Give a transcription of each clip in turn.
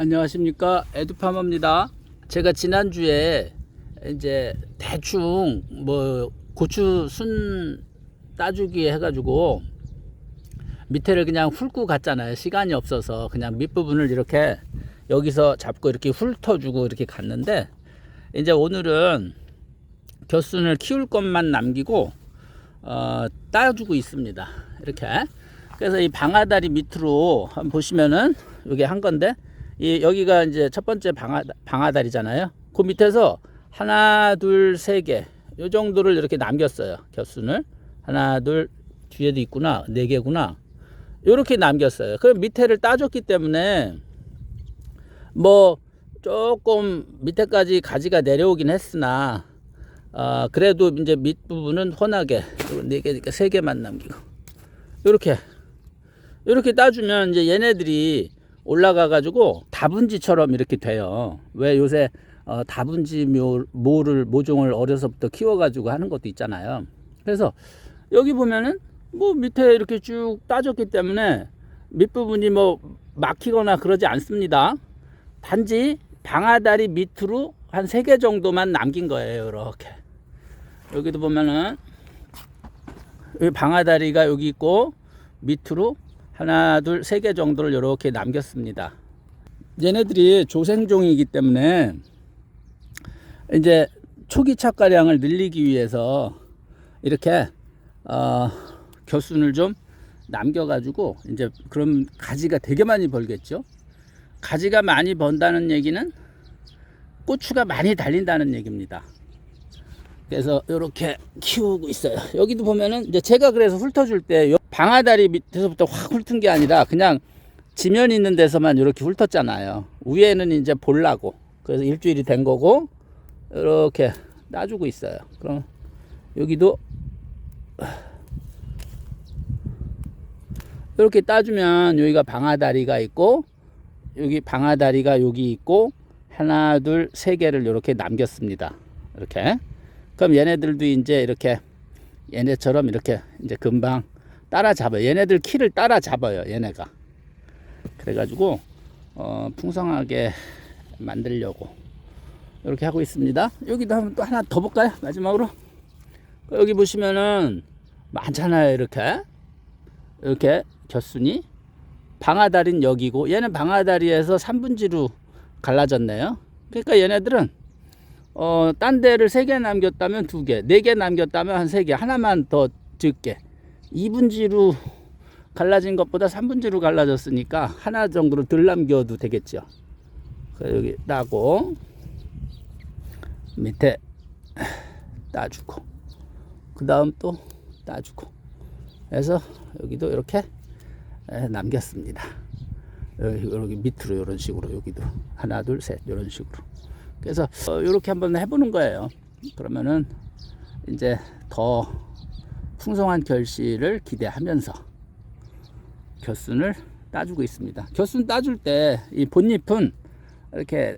안녕하십니까 에듀파머입니다. 제가 지난주에 이제 대충 뭐 고추 순 따주기 해가지고 밑에를 그냥 훑고 갔잖아요. 시간이 없어서 그냥 밑부분을 이렇게 여기서 잡고 이렇게 훑어주고 이렇게 갔는데 이제 오늘은 겨순을 키울 것만 남기고 어, 따주고 있습니다. 이렇게. 그래서 이 방아다리 밑으로 한번 보시면은 여기 한 건데 이 여기가 이제 첫 번째 방아 방아다리잖아요. 그 밑에서 하나 둘 세 개 요 정도를 이렇게 남겼어요. 겨순을 하나 둘 뒤에도 있구나 네 개구나 요렇게 남겼어요. 그럼 밑에를 따줬기 때문에 뭐 조금 밑에까지 가지가 내려오긴 했으나 아 그래도 이제 밑부분은 훤하게 네 개니까 세 개만 남기고 요렇게 이렇게 따주면 이제 얘네들이 올라가 가지고 다분지처럼 이렇게 돼요. 왜 요새 어, 다분지 묘, 모를 모종을 어려서부터 키워 가지고 하는 것도 있잖아요. 그래서 여기 보면은 뭐 밑에 이렇게 쭉 따졌기 때문에 밑부분이 뭐 막히거나 그러지 않습니다. 단지 방아다리 밑으로 한 세 개 정도만 남긴 거예요. 이렇게 여기도 보면은 방아다리가 여기 있고 밑으로 하나 둘 세 개 정도를 이렇게 남겼습니다. 얘네들이 조생종이기 때문에 이제 초기 착가량을 늘리기 위해서 이렇게 어, 겨순을 좀 남겨 가지고 이제 그럼 가지가 되게 많이 벌겠죠. 가지가 많이 번다는 얘기는 고추가 많이 달린다는 얘기입니다. 그래서 이렇게 키우고 있어요. 여기도 보면은 이제 제가 그래서 훑어줄 때 방아다리 밑에서부터 확 훑은 게 아니라 그냥 지면 있는 데서만 이렇게 훑었잖아요. 위에는 이제 볼라고 그래서 일주일이 된 거고 이렇게 따주고 있어요. 그럼 여기도 이렇게 따주면 여기가 방아다리가 있고 여기 방아다리가 여기 있고 하나 둘 세 개를 이렇게 남겼습니다. 이렇게 그럼 얘네들도 이제 이렇게 얘네처럼 이렇게 이제 금방 따라잡아요. 얘네들 키를 따라잡아요. 얘네가 그래가지고 어, 풍성하게 만들려고 이렇게 하고 있습니다. 여기도 한번 또 하나 더 볼까요? 마지막으로 여기 보시면은 많잖아요. 이렇게 이렇게 겨순이 방아다리는 여기고 얘는 방아다리에서 3분지로 갈라졌네요. 그러니까 얘네들은 어, 딴 데를 세개 남겼다면 두 개, 네개 남겼다면 한세 개, 하나만 더 적게. 2분지로 갈라진 것보다 3분지로 갈라졌으니까 하나 정도로 덜 남겨도 되겠죠. 여기 따고 밑에 따주고 그 다음 또 따주고 해서 여기도 이렇게 남겼습니다. 여기, 여기 밑으로 이런 식으로 여기도 하나 둘 셋 이런 식으로 그래서 이렇게 한번 해보는 거예요. 그러면은 이제 더 풍성한 결실을 기대하면서 겨순을 따주고 있습니다. 겨순 따줄 때 이 본잎은 이렇게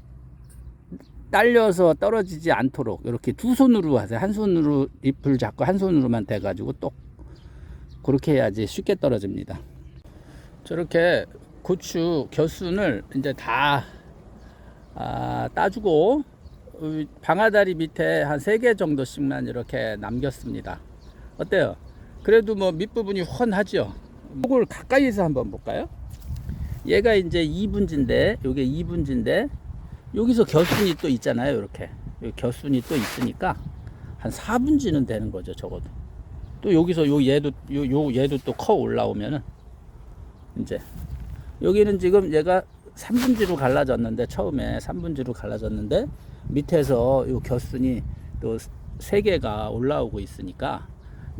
딸려서 떨어지지 않도록 이렇게 두 손으로 하세요. 한 손으로 잎을 잡고 한 손으로만 대가지고 또 그렇게 해야지 쉽게 떨어집니다. 저렇게 고추 겨순을 이제 다 아, 따주고 방아다리 밑에 한 세 개 정도씩만 이렇게 남겼습니다. 어때요? 그래도 뭐 밑부분이 훤하죠? 이걸 가까이서 한번 볼까요? 얘가 이제 2분지인데, 요게 2분지인데, 여기서 겨순이 또 있잖아요, 이렇게. 겨순이 또 있으니까, 한 4분지는 되는 거죠, 적어도. 또 여기서 요 얘도, 요, 요 얘도 또 커 올라오면은, 이제. 여기는 지금 얘가 3분지로 갈라졌는데, 처음에 3분지로 갈라졌는데, 밑에서 요 겨순이 또세 개가 올라오고 있으니까,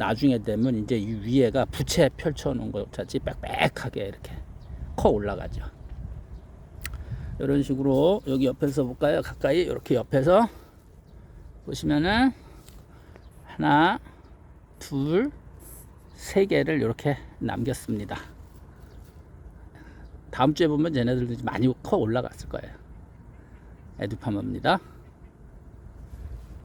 나중에 되면 이제 이 위에가 부채 펼쳐 놓은 것 같이 빽빽하게 이렇게 커 올라가죠. 이런 식으로 여기 옆에서 볼까요? 가까이 이렇게 옆에서 보시면은 하나, 둘, 세 개를 이렇게 남겼습니다. 다음 주에 보면 얘네들도 많이 커 올라갔을 거예요. 에듀파머입니다.